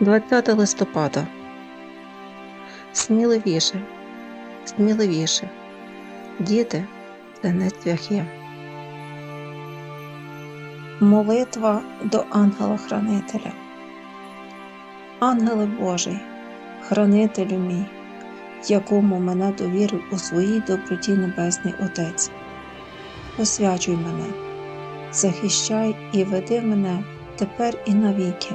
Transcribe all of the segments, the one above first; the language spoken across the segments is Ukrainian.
20 листопада. Сміливіше, сміливіше. Діти це не цвяхи. Молитва до ангела-хранителя. Ангеле Божий, хранителю мій, якому мене довірив у своїй доброті Небесний Отець. Освячуй мене, захищай і веди мене тепер і навіки.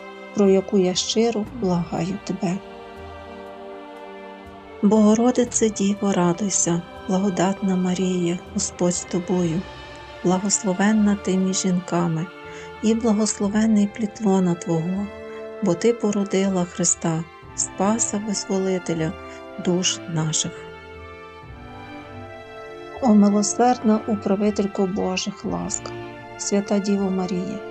про яку я щиро благаю тебе. Богородице Діво, радуйся, благодатна Марія, Господь з тобою, благословенна ти між жінками, і благословенний плітлона Твого, бо Ти породила Христа, Спаса Визволителя душ наших. О милосердна управителько Божих ласк, свята Діво Марія,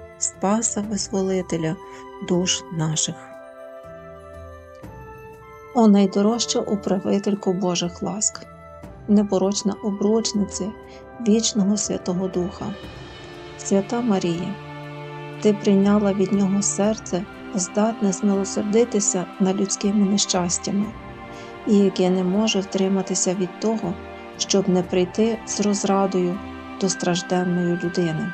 Спаса Визволителя душ наших. О найдорожча управителько Божих ласк, непорочна обручниця вічного Святого Духа, Свята Марія, Ти прийняла від Нього серце, здатне змилосердитися над людськими нещастями, і яке не може втриматися від того, щоб не прийти з розрадою до стражденної людини.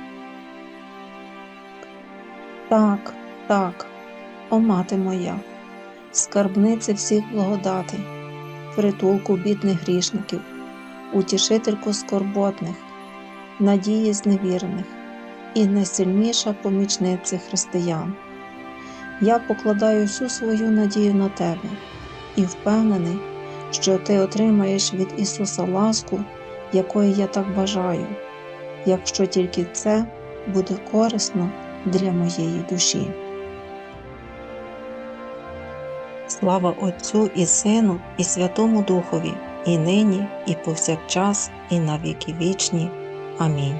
Так, так, о мати моя скарбниця всіх благодатей, притулку бідних грішників, утішительку скорботних, надії зневірених і найсильніша помічниця християн. Я покладаю всю свою надію на тебе і впевнений, що ти отримаєш від Ісуса ласку, якої я так бажаю, якщо тільки це буде корисно для моєї душі. Слава Отцю і Сину, і Святому Духові, і нині, і повсякчас, і на віки вічні. Амінь.